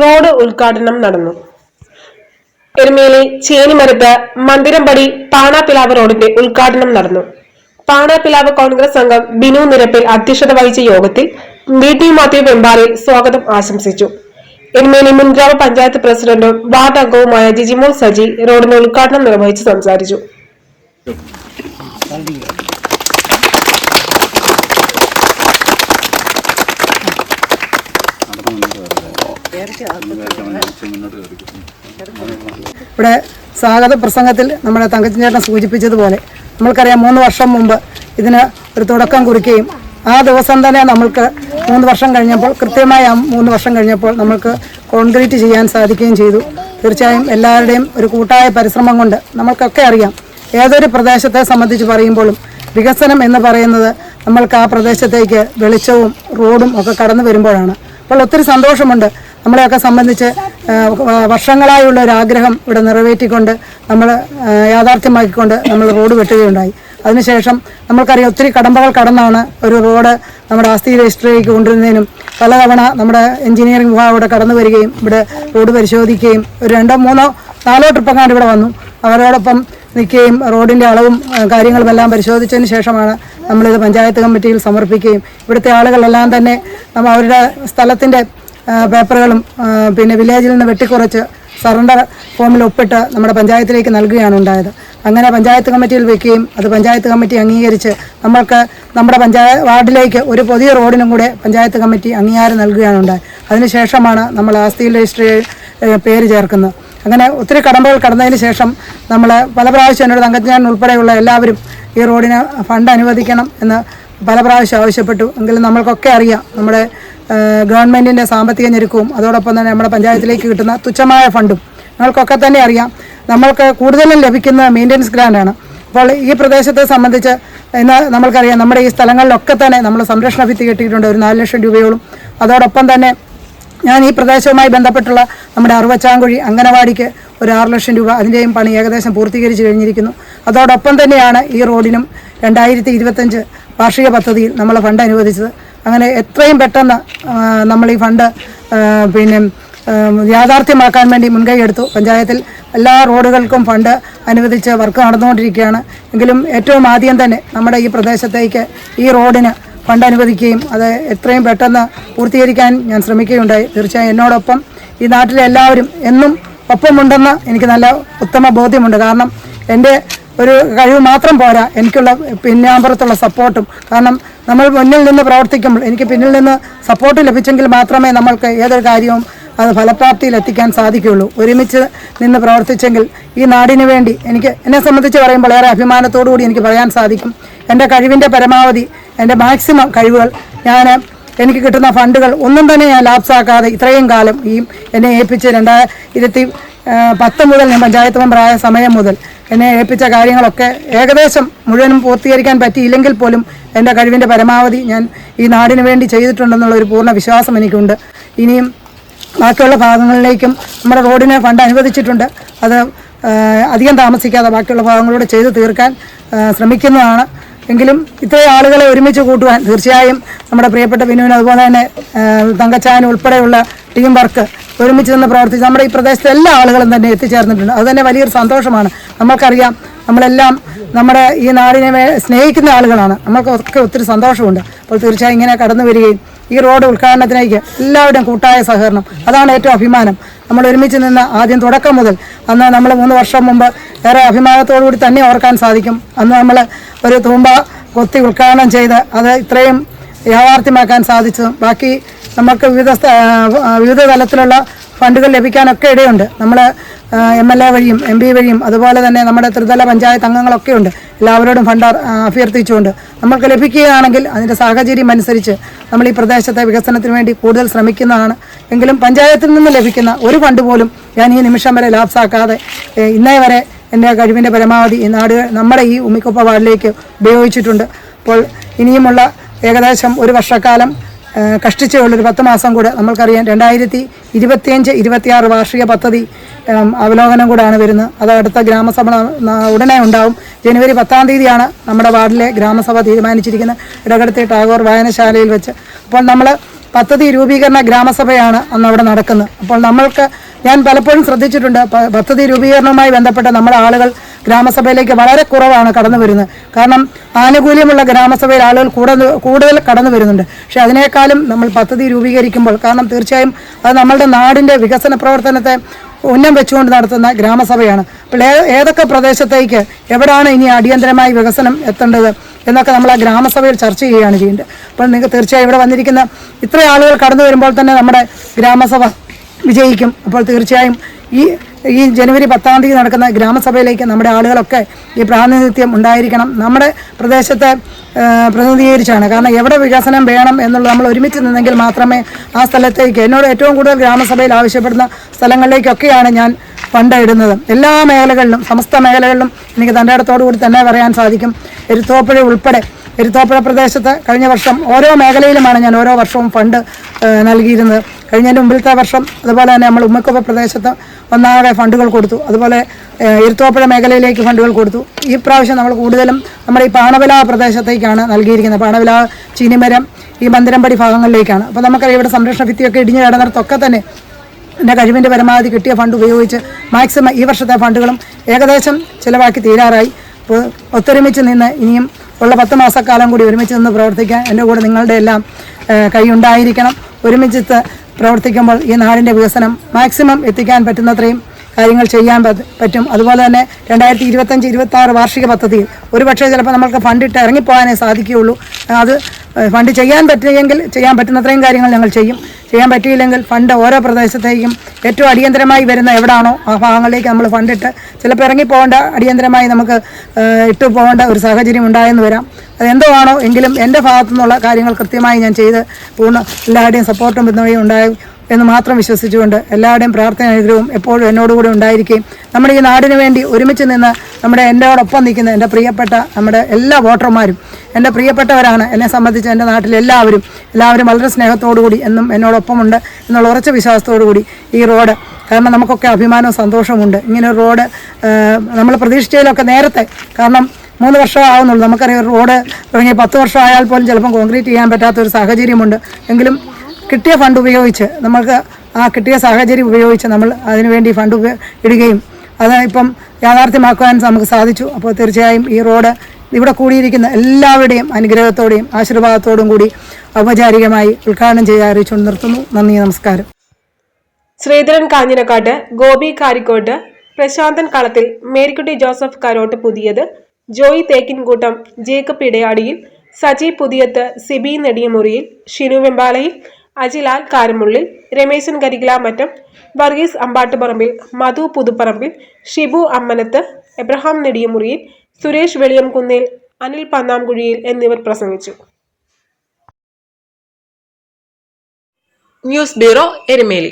Road ഉദ്ഘാടനം നടന്നു എരുമേലി ചേനിമരത്ത് മന്ദിരംപടി പാണാപ്പിലാവ് റോഡിന്റെ ഉദ്ഘാടനം നടന്നു പാണാപ്പിലാവ് കോൺഗ്രസ് അംഗം ബിനു നിരപ്പിൽ അധ്യക്ഷത വഹിച്ച യോഗത്തിൽ വി ടി മാത്യു വെമ്പാറിൽ സ്വാഗതം ആശംസിച്ചു എരുമേലി മുൻഗ്രാമ പഞ്ചായത്ത് പ്രസിഡന്റും വാർഡ് അംഗവുമായ ജിജിമോൾ സജി റോഡിന്റെ ഉദ്ഘാടനം നിർവഹിച്ച് സംസാരിച്ചു ഇവിടെ സ്വാഗത പ്രസംഗത്തിൽ നമ്മുടെ തങ്കച്ചൻ ചേട്ടൻ സൂചിപ്പിച്ചതുപോലെ നമ്മൾക്കറിയാം മൂന്ന് വർഷം മുമ്പ് ഇതിന് ഒരു തുടക്കം കുറിക്കുകയും ആ ദിവസം തന്നെ നമ്മൾക്ക് മൂന്ന് വർഷം കഴിഞ്ഞപ്പോൾ കൃത്യമായി ആ മൂന്ന് വർഷം കഴിഞ്ഞപ്പോൾ നമ്മൾക്ക് കോൺക്രീറ്റ് ചെയ്യാൻ സാധിക്കുകയും ചെയ്തു. തീർച്ചയായും എല്ലാവരുടെയും ഒരു കൂട്ടായ പരിശ്രമം കൊണ്ട് നമ്മൾക്കൊക്കെ അറിയാം ഏതൊരു പ്രദേശത്തെ സംബന്ധിച്ച് പറയുമ്പോഴും വികസനം എന്ന് പറയുന്നത് നമ്മൾക്ക് ആ പ്രദേശത്തേക്ക് വെളിച്ചവും റോഡും ഒക്കെ കടന്നു വരുമ്പോഴാണ്. അപ്പോൾ ഒത്തിരി സന്തോഷമുണ്ട് നമ്മളെയൊക്കെ സംബന്ധിച്ച് വർഷങ്ങളായുള്ള ഒരു ആഗ്രഹം ഇവിടെ നിറവേറ്റിക്കൊണ്ട് നമ്മൾ യാഥാർത്ഥ്യമാക്കിക്കൊണ്ട് നമ്മൾ റോഡ് വെട്ടുകയുണ്ടായി. അതിനുശേഷം നമ്മൾക്കറിയാം ഒത്തിരി കടമ്പകൾ കടന്നാണ് ഒരു റോഡ് നമ്മുടെ ആസ്തി രജിസ്ട്രിയിലേക്ക് കൊണ്ടുവരുന്നതിനും പലതവണ നമ്മുടെ എഞ്ചിനീയറിംഗ് വിഭാഗം ഇവിടെ കടന്നു വരികയും ഇവിടെ റോഡ് പരിശോധിക്കുകയും ഒരു രണ്ടോ മൂന്നോ നാലോ ട്രിപ്പങ്ങാണ്ട് ഇവിടെ വന്നു. അവരോടൊപ്പം നിൽക്കുകയും റോഡിന്റെ അളവും കാര്യങ്ങളും എല്ലാം പരിശോധിച്ചതിന് ശേഷമാണ് നമ്മളിത് പഞ്ചായത്ത് കമ്മിറ്റിയിൽ സമർപ്പിക്കുകയും ഇവിടുത്തെ ആളുകളെല്ലാം തന്നെ അവരുടെ സ്ഥലത്തിന്റെ പേപ്പറുകളും പിന്നെ വില്ലേജിൽ നിന്ന് വെട്ടിക്കുറച്ച് സറണ്ടർ ഫോമിൽ ഒപ്പിട്ട് നമ്മുടെ പഞ്ചായത്തിലേക്ക് നൽകുകയാണ് ഉണ്ടായത്. അങ്ങനെ പഞ്ചായത്ത് കമ്മിറ്റിയിൽ വെക്കുകയും അത് പഞ്ചായത്ത് കമ്മിറ്റി അംഗീകരിച്ച് നമ്മൾക്ക് നമ്മുടെ പഞ്ചായത്ത് വാർഡിലേക്ക് ഒരു പുതിയ റോഡിനും കൂടെ പഞ്ചായത്ത് കമ്മിറ്റി അംഗീകാരം നൽകുകയാണ് ഉണ്ടായത്. അതിനുശേഷമാണ് നമ്മൾ ആസ്തിയിൽ രജിസ്ട്രി പേര് ചേർക്കുന്നത്. അങ്ങനെ ഒത്തിരി കടമ്പകൾ കടന്നതിന് ശേഷം നമ്മൾ പല പ്രാവശ്യം എന്നോട് തങ്കജ്ഞാൻ ഉൾപ്പെടെയുള്ള എല്ലാവരും ഈ റോഡിന് ഫണ്ട് അനുവദിക്കണം എന്ന് പല പ്രാവശ്യം ആവശ്യപ്പെട്ടു. എങ്കിലും നമ്മൾക്കൊക്കെ അറിയാം നമ്മുടെ ഗവൺമെന്റിന്റെ സാമ്പത്തിക ഞെരുക്കവും അതോടൊപ്പം തന്നെ നമ്മുടെ പഞ്ചായത്തിലേക്ക് കിട്ടുന്ന തുച്ഛമായ ഫണ്ടും നമ്മൾക്കൊക്കെ തന്നെ അറിയാം. നമ്മൾക്ക് കൂടുതലും ലഭിക്കുന്ന മെയിന്റനൻസ് ഗ്രാൻഡാണ് അപ്പോൾ ഈ പ്രദേശത്തെ സംബന്ധിച്ച് ഇന്ന് നമ്മൾക്കറിയാം നമ്മുടെ ഈ സ്ഥലങ്ങളിലൊക്കെ തന്നെ നമ്മൾ സംരക്ഷണ ഭിത്തി കിട്ടിയിട്ടുണ്ട് ഒരു നാല് ലക്ഷം രൂപയോളം. അതോടൊപ്പം തന്നെ ഞാൻ ഈ പ്രദേശവുമായി ബന്ധപ്പെട്ടുള്ള നമ്മുടെ അറുവച്ചാങ്കുഴി അംഗനവാടിക്ക് ഒരു ആറ് ലക്ഷം രൂപ അതിന്റെയും പണി ഏകദേശം പൂർത്തീകരിച്ച് കഴിഞ്ഞിരിക്കുന്നു. അതോടൊപ്പം തന്നെയാണ് ഈ റോഡിനും രണ്ടായിരത്തി ഇരുപത്തഞ്ച് വാർഷിക പദ്ധതിയിൽ നമ്മൾ ഫണ്ട് അനുവദിച്ചത്. അങ്ങനെ എത്രയും പെട്ടെന്ന് നമ്മൾ ഈ ഫണ്ട് പിന്നെ യാഥാർത്ഥ്യമാക്കാൻ വേണ്ടി മുൻകൈ എടുത്തു. പഞ്ചായത്തിൽ എല്ലാ റോഡുകൾക്കും ഫണ്ട് അനുവദിച്ച് വർക്ക് നടന്നുകൊണ്ടിരിക്കുകയാണ്. എങ്കിലും ഏറ്റവും ആദ്യം തന്നെ നമ്മുടെ ഈ പ്രദേശത്തേക്ക് ഈ റോഡിന് ഫണ്ട് അനുവദിക്കുകയും അത് എത്രയും പെട്ടെന്ന് പൂർത്തീകരിക്കാൻ ഞാൻ ശ്രമിക്കുകയുണ്ടായി. തീർച്ചയായും എന്നോടൊപ്പം ഈ നാട്ടിലെ എല്ലാവരും എന്നും ഒപ്പമുണ്ടെന്ന് എനിക്ക് നല്ല ഉത്തമ ബോധ്യമുണ്ട്. കാരണം എന്റെ ഒരു കഴിവ് മാത്രം പോരാ. എനിക്കുള്ള പിന്നാമ്പുറത്തുള്ള സപ്പോർട്ടും. കാരണം നമ്മൾ മുന്നിൽ നിന്ന് പ്രവർത്തിക്കുമ്പോൾ എനിക്ക് പിന്നിൽ നിന്ന് സപ്പോർട്ട് ലഭിച്ചെങ്കിൽ മാത്രമേ നമ്മൾക്ക് ഏതൊരു കാര്യവും അത് ഫലപ്രാപ്തിയിൽ എത്തിക്കാൻ സാധിക്കുകയുള്ളൂ. ഒരുമിച്ച് നിന്ന് പ്രവർത്തിച്ചെങ്കിൽ ഈ നാടിന് വേണ്ടി എനിക്ക് എന്നെ സംബന്ധിച്ച് പറയുമ്പോൾ ഏറെ അഭിമാനത്തോടു കൂടി എനിക്ക് പറയാൻ സാധിക്കും. എന്റെ കഴിവിന്റെ പരമാവധി എന്റെ മാക്സിമം കഴിവുകൾ ഞാൻ എനിക്ക് കിട്ടുന്ന ഫണ്ടുകൾ ഒന്നും തന്നെ ഞാൻ ലാപ്സാക്കാതെ ഇത്രയും കാലം ഈ എന്നെ ഏൽപ്പിച്ച് രണ്ടായിരത്തി പത്ത് മുതൽ ഞാൻ പഞ്ചായത്ത് മെമ്പറായ സമയം മുതൽ എന്നെ ഏൽപ്പിച്ച കാര്യങ്ങളൊക്കെ ഏകദേശം മുഴുവനും പൂർത്തീകരിക്കാൻ പറ്റിയില്ലെങ്കിൽ പോലും എന്റെ കഴിവിന്റെ പരമാവധി ഞാൻ ഈ നാടിന് വേണ്ടി ചെയ്തിട്ടുണ്ടെന്നുള്ള ഒരു പൂർണ വിശ്വാസം എനിക്കുണ്ട്. ഇനിയും ബാക്കിയുള്ള ഭാഗങ്ങളിലേക്കും നമ്മുടെ റോഡിന് ഫണ്ട് അനുവദിച്ചിട്ടുണ്ട്. അത് അധികം താമസിക്കാതെ ബാക്കിയുള്ള ഭാഗങ്ങളൂടെ ചെയ്തു തീർക്കാൻ ശ്രമിക്കുന്നതാണ്. എങ്കിലും ഇത്രയും ആളുകളെ ഒരുമിച്ച് കൂട്ടുവാൻ തീർച്ചയായും നമ്മുടെ പ്രിയപ്പെട്ട ബിനുവിന് അതുപോലെ തന്നെ തങ്കച്ചാൻ ഉൾപ്പെടെയുള്ള ടീം വർക്ക് ഒരുമിച്ച് നിന്ന് പ്രവർത്തിച്ച് നമ്മുടെ ഈ പ്രദേശത്തെ എല്ലാ ആളുകളും തന്നെ എത്തിച്ചേർന്നിട്ടുണ്ട്. അത് തന്നെ വലിയൊരു സന്തോഷമാണ്. നമ്മൾക്കറിയാം നമ്മളെല്ലാം നമ്മുടെ ഈ നാടിനെ സ്നേഹിക്കുന്ന ആളുകളാണ്. നമ്മൾക്കൊക്കെ ഒത്തിരി സന്തോഷമുണ്ട്. അപ്പോൾ തീർച്ചയായും ഇങ്ങനെ കടന്നു വരികയും ഈ റോഡ് ഉദ്ഘാടനത്തിലേക്ക് എല്ലാവരുടെയും കൂട്ടായ സഹകരണം അതാണ് ഏറ്റവും അഭിമാനം. നമ്മൾ ഒരുമിച്ച് നിന്ന് ആദ്യം തുടക്കം മുതൽ അന്ന് നമ്മൾ മൂന്ന് വർഷം മുമ്പ് ഏറെ അഭിമാനത്തോടു കൂടി തന്നെ ഓർക്കാൻ സാധിക്കും. അന്ന് നമ്മൾ ഒരു തൂമ്പ കൊത്തി ഉദ്ഘാടനം ചെയ്ത് അത് ഇത്രയും യാഥാർത്ഥ്യമാക്കാൻ സാധിച്ചതും ബാക്കി നമുക്ക് വിവിധ വിവിധ തലത്തിലുള്ള ഫണ്ടുകൾ ലഭിക്കാനൊക്കെ ഇടയുണ്ട്. നമ്മൾ എം എൽ എ വഴിയും എം പി വഴിയും അതുപോലെ തന്നെ നമ്മുടെ ത്രിതല പഞ്ചായത്ത് അംഗങ്ങളൊക്കെ ഉണ്ട്. എല്ലാവരോടും ഫണ്ട് അഭ്യർത്ഥിച്ചുകൊണ്ട് നമ്മൾക്ക് ലഭിക്കുകയാണെങ്കിൽ അതിന്റെ സാഹചര്യം അനുസരിച്ച് നമ്മൾ ഈ പ്രദേശത്തെ വികസനത്തിന് വേണ്ടി കൂടുതൽ ശ്രമിക്കുന്നതാണ്. എങ്കിലും പഞ്ചായത്തിൽ നിന്ന് ലഭിക്കുന്ന ഒരു ഫണ്ട് പോലും ഞാൻ ഈ നിമിഷം വരെ ലാപ്സാക്കാതെ ഇന്നേ വരെ എന്റെ കഴിവിന്റെ പരമാവധി ഈ നാട് നമ്മുടെ ഈ ഉമ്മിക്കൊപ്പ വാർഡിലേക്ക് ഉപയോഗിച്ചിട്ടുണ്ട്. അപ്പോൾ ഇനിയുമുള്ള ഏകദേശം ഒരു വർഷക്കാലം കഷ്ടിച്ചേ ഉള്ളൊരു പത്ത് മാസം കൂടെ നമ്മൾക്കറിയാം. രണ്ടായിരത്തി ഇരുപത്തിയഞ്ച് ഇരുപത്തിയാറ് വാർഷിക പദ്ധതി അവലോകനം കൂടാണ് വരുന്നത്. അത് അടുത്ത ഗ്രാമസഭ ഉടനെ ഉണ്ടാവും. ജനുവരി പത്താം തീയതിയാണ് നമ്മുടെ വാർഡിലെ ഗ്രാമസഭ തീരുമാനിച്ചിരിക്കുന്നത്. ഇടകടത്തി ടാഗോർ വായനശാലയിൽ വെച്ച്. അപ്പോൾ നമ്മൾ പദ്ധതി രൂപീകരണ ഗ്രാമസഭയാണ് അന്ന് അവിടെ നടക്കുന്നത്. അപ്പോൾ നമ്മൾക്ക് ഞാൻ പലപ്പോഴും ശ്രദ്ധിച്ചിട്ടുണ്ട് പദ്ധതി രൂപീകരണവുമായി ബന്ധപ്പെട്ട് നമ്മുടെ ആളുകൾ ഗ്രാമസഭയിലേക്ക് വളരെ കുറവാണ് കടന്നു വരുന്നത്. കാരണം ആനുകൂല്യമുള്ള ഗ്രാമസഭയിൽ ആളുകൾ കൂടുതൽ കൂടുതൽ കടന്നു വരുന്നുണ്ട്. പക്ഷേ അതിനേക്കാളും നമ്മൾ പദ്ധതി രൂപീകരിക്കുമ്പോൾ കാരണം തീർച്ചയായും അത് നമ്മളുടെ നാടിന്റെ വികസന പ്രവർത്തനത്തെ ഉന്നം വെച്ചുകൊണ്ട് നടത്തുന്ന ഗ്രാമസഭയാണ്. അപ്പോൾ ഏതൊക്കെ പ്രദേശത്തേക്ക് എവിടാണ് ഇനി അടിയന്തരമായി വികസനം എത്തേണ്ടത് എന്നൊക്കെ നമ്മൾ ആ ഗ്രാമസഭയിൽ ചർച്ച ചെയ്യുകയാണ് ചെയ്യേണ്ടത്. അപ്പോൾ നിങ്ങൾക്ക് തീർച്ചയായും ഇവിടെ വന്നിരിക്കുന്ന ഇത്ര ആളുകൾ കടന്നു വരുമ്പോൾ തന്നെ നമ്മുടെ ഗ്രാമസഭ വിജയിക്കും. അപ്പോൾ തീർച്ചയായും ഈ ഈ ജനുവരി പത്താം തീയതി നടക്കുന്ന ഗ്രാമസഭയിലേക്ക് നമ്മുടെ ആളുകളൊക്കെ ഈ പ്രാതിനിധ്യം ഉണ്ടായിരിക്കണം. നമ്മുടെ പ്രദേശത്തെ പ്രതിനിധീകരിച്ചാണ്. കാരണം എവിടെ വികസനം വേണം എന്നുള്ളത് നമ്മൾ ഒരുമിച്ച് നിന്നെങ്കിൽ മാത്രമേ ആ സ്ഥലത്തേക്ക് എന്നോട് ഏറ്റവും കൂടുതൽ ഗ്രാമസഭയിൽ ആവശ്യപ്പെടുന്ന സ്ഥലങ്ങളിലേക്കൊക്കെയാണ് ഞാൻ ഫണ്ട് ഇടുന്നത്. എല്ലാ മേഖലകളിലും സമസ്ത മേഖലകളിലും എനിക്ക് തന്റെ ഇടത്തോടു കൂടി തന്നെ പറയാൻ സാധിക്കും. എരുത്തോപ്പുഴ ഉൾപ്പെടെ എരുത്തോപ്പുഴ പ്രദേശത്ത് കഴിഞ്ഞ വർഷം ഓരോ മേഖലയിലുമാണ് ഞാൻ ഓരോ വർഷവും ഫണ്ട് നൽകിയിരുന്നത്. കഴിഞ്ഞതിന്റെ മുമ്പിലത്തെ വർഷം അതുപോലെ തന്നെ നമ്മൾ ഉമ്മക്കുപ്പ പ്രദേശത്ത് ഒന്നാകെ ഫണ്ടുകൾ കൊടുത്തു. അതുപോലെ ഇരുത്തോപ്പുഴ മേഖലയിലേക്ക് ഫണ്ടുകൾ കൊടുത്തു. ഈ പ്രാവശ്യം നമ്മൾ കൂടുതലും നമ്മുടെ ഈ പാണവില പ്രദേശത്തേക്കാണ് നൽകിയിരിക്കുന്നത്. പാണവില ചീനിമരം ഈ മന്ദിരമ്പടി ഭാഗങ്ങളിലേക്കാണ്. അപ്പോൾ നമുക്കറിയാം ഇവിടെ സംരക്ഷണ ഭിത്തിയൊക്കെ ഇടിഞ്ഞു കിടന്നിടത്തൊക്കെ തന്നെ എന്റെ കഴിവിന്റെ പരമാവധി കിട്ടിയ ഫണ്ട് ഉപയോഗിച്ച് മാക്സിമം ഈ വർഷത്തെ ഫണ്ടുകളും ഏകദേശം ചിലവാക്കി തീരാറായി. അപ്പോൾ ഒത്തൊരുമിച്ച് നിന്ന് ഇനിയും ഉള്ള പത്ത് മാസക്കാലം കൂടി ഒരുമിച്ച് നിന്ന് പ്രവർത്തിക്കാൻ എന്റെ കൂടെ നിങ്ങളുടെ എല്ലാം കൈയുണ്ടായിരിക്കണം. ഒരുമിച്ച് പ്രവർത്തിക്കുമ്പോൾ ഈ നാടിന്റെ വികസനം മാക്സിമം എത്തിക്കാൻ പറ്റുന്നത്രയും കാര്യങ്ങൾ ചെയ്യാൻ പറ്റും. അതുപോലെ തന്നെ രണ്ടായിരത്തി ഇരുപത്തഞ്ച് ഇരുപത്തി ആറ് വാർഷിക പദ്ധതിയിൽ ഒരുപക്ഷെ ചിലപ്പോൾ നമ്മൾക്ക് ഫണ്ടിട്ട് ഇറങ്ങിപ്പോകാനേ സാധിക്കുകയുള്ളൂ. അത് ഫണ്ട് ചെയ്യാൻ പറ്റുമെങ്കിൽ ചെയ്യാൻ പറ്റുന്നത്രയും കാര്യങ്ങൾ ഞങ്ങൾ ചെയ്യും. ചെയ്യാൻ പറ്റിയില്ലെങ്കിൽ ഫണ്ട് ഓരോ പ്രദേശത്തേക്കും ഏറ്റവും അടിയന്തരമായി വരുന്ന എവിടാണോ ആ ഭാഗങ്ങളിലേക്ക് നമ്മൾ ഫണ്ടിട്ട് ചിലപ്പോൾ ഇറങ്ങിപ്പോകേണ്ട അടിയന്തരമായി നമുക്ക് ഇട്ട് പോകേണ്ട ഒരു സാഹചര്യം ഉണ്ടായെന്ന് വരാം. അതെന്തോ ആണോ എങ്കിലും എന്റെ ഭാഗത്തു നിന്നുള്ള കാര്യങ്ങൾ കൃത്യമായി ഞാൻ ചെയ്ത് പൂർണ എല്ലാവരുടെയും സപ്പോർട്ടും പിന്തുണയും ഉണ്ടായി. എന്ന് മാത്രം വിശ്വസിച്ചുകൊണ്ട് എല്ലാവരുടെയും പ്രാർത്ഥന അനുഗ്രഹവും എപ്പോഴും എന്നോടുകൂടി ഉണ്ടായിരിക്കുകയും നമ്മുടെ ഈ നാടിന് വേണ്ടി ഒരുമിച്ച് നിന്ന് നമ്മുടെ എന്നോടൊപ്പം നിൽക്കുന്ന എന്റെ പ്രിയപ്പെട്ട നമ്മുടെ എല്ലാ വോട്ടർമാരും എന്റെ പ്രിയപ്പെട്ടവരാണ് എന്നെ സംബന്ധിച്ച് എന്റെ നാട്ടിലെ എല്ലാവരും എല്ലാവരും വളരെ സ്നേഹത്തോടു കൂടി എന്നും എന്നോടൊപ്പമുണ്ട് എന്നുള്ള ഉറച്ച വിശ്വാസത്തോടു കൂടി ഈ റോഡ്. കാരണം നമുക്കൊക്കെ അഭിമാനവും സന്തോഷമുണ്ട് ഇങ്ങനെ ഒരു റോഡ് നമ്മൾ പ്രതീക്ഷിച്ചതിലൊക്കെ നേരത്തെ കാരണം മൂന്ന് വർഷം ആവുന്നുള്ളൂ. നമുക്കറിയാം റോഡ് തുടങ്ങി പത്ത് വർഷം ആയാൽ പോലും ചിലപ്പം കോൺക്രീറ്റ് ചെയ്യാൻ പറ്റാത്ത ഒരു സാഹചര്യമുണ്ട്. എങ്കിലും കിട്ടിയ ഫണ്ട് ഉപയോഗിച്ച് നമ്മൾക്ക് ആ കിട്ടിയ സാഹചര്യം ഉപയോഗിച്ച് നമ്മൾ അതിനുവേണ്ടി ഫണ്ട് ഇടുകയും അത് ഇപ്പം യാഥാർത്ഥ്യമാക്കുവാൻ നമുക്ക് സാധിച്ചു. അപ്പോൾ തീർച്ചയായും ഈ റോഡ് ഇവിടെ കൂടിയിരിക്കുന്ന എല്ലാവരുടെയും അനുഗ്രഹത്തോടെയും ആശീർവാദത്തോടും കൂടി ഔപചാരികമായി ഉദ്ഘാടനം ചെയ്യാൻ അറിയിച്ചുകൊണ്ട് നിർത്തുന്നു. നന്ദി നമസ്കാരം. ശ്രീധരൻ കാഞ്ഞിരക്കാട്ട് ഗോപി കാരിക്കോട്ട് പ്രശാന്തൻ കളത്തിൽ മേരിക്കുട്ടി ജോസഫ് കരോട്ട് പുതിയത് ജോയി തേക്കിൻകൂട്ടം ജേക്കബ് ഇടയാടിയിൽ സജി പുതിയത്ത് സിബി നെടിയമുറിയിൽ ഷിനു വെമ്പാലയിൽ അജിലാൽ കാരമുള്ളിൽ രമേശൻ കരികിലാമറ്റം വർഗീസ് അമ്പാട്ടുപറമ്പിൽ മധു പുതുപ്പറമ്പിൽ ഷിബു അമ്മനത്ത് എബ്രഹാം നെടിയമുറിയിൽ സുരേഷ് വെളിയംകുന്നിൽ അനിൽ പന്നാംകുഴിയിൽ എന്നിവർ പ്രസംഗിച്ചു. News bureau Erumeli.